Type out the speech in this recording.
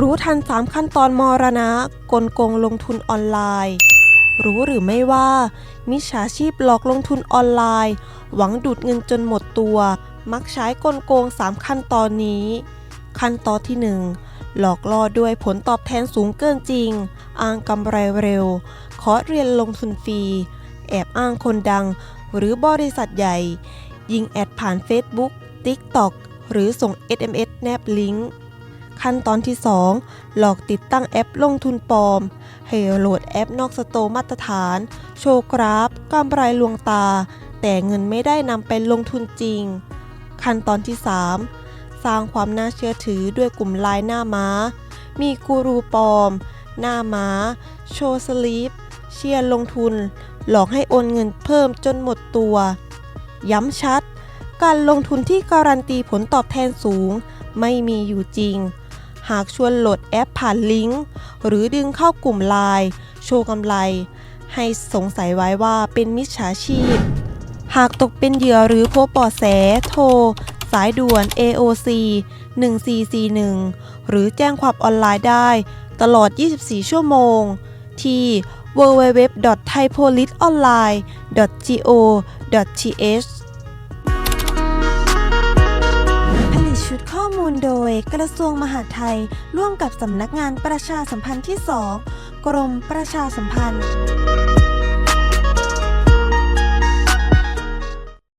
รู้ทัน 3 ขั้นตอนมรณะ กลโกงลงทุนออนไลน์ รู้หรือไม่ว่า มิจฉาชีพหลอกลงทุนออนไลน์ หวังดูดเงินจนหมดตัว มักใช้กลโกง 3 ขั้นตอนนี้ ขั้นตอนที่ 1 หลอกล่อด้วยผลตอบแทนสูงเกินจริง อ้างกำไรเร็ว ขอเรียนลงทุนฟรี แอบอ้างคนดัง หรือบริษัทใหญ่ ยิงแอดผ่าน Facebook TikTok หรือส่ง SMS แนบลิงก์ ขั้นตอนที่ 2 หลอกติดตั้งแอปลงทุนปลอม ให้โหลดแอปนอกสโตมาตรฐาน โชว์กราฟกำไรลวงตา แต่เงินไม่ได้นำไปลงทุนจริง ขั้นตอนที่ 3 สร้างความน่าเชื่อถือด้วยกลุ่มไลน์หน้าม้า มีกูรูปลอม หน้าม้า โชว์สลิปเชียร์ลงทุน หลอกให้โอนเงินเพิ่มจนหมดตัว ย้ำชัด การลงทุนที่การันตีผลตอบแทนสูง ไม่มีอยู่จริง หากชวนโหลดแอปผ่านลิงก์ หรือดึงเข้ากลุ่มไลน์โชว์กำไร ให้สงสัยไว้ว่าเป็นมิจฉาชีพ หากตกเป็นเหยื่อหรือพบเบาะแสโทร สายด่วน AOC 1441 หรือแจ้งความออนไลน์ได้ ตลอด 24 ชั่วโมง ที่ www.thaipoliceonline.go.th ชุดข้อมูลโดยกระทรวงมหาดไทย ร่วมกับสำนักงานประชาสัมพันธ์ที่ 2 กรมประชาสัมพันธ์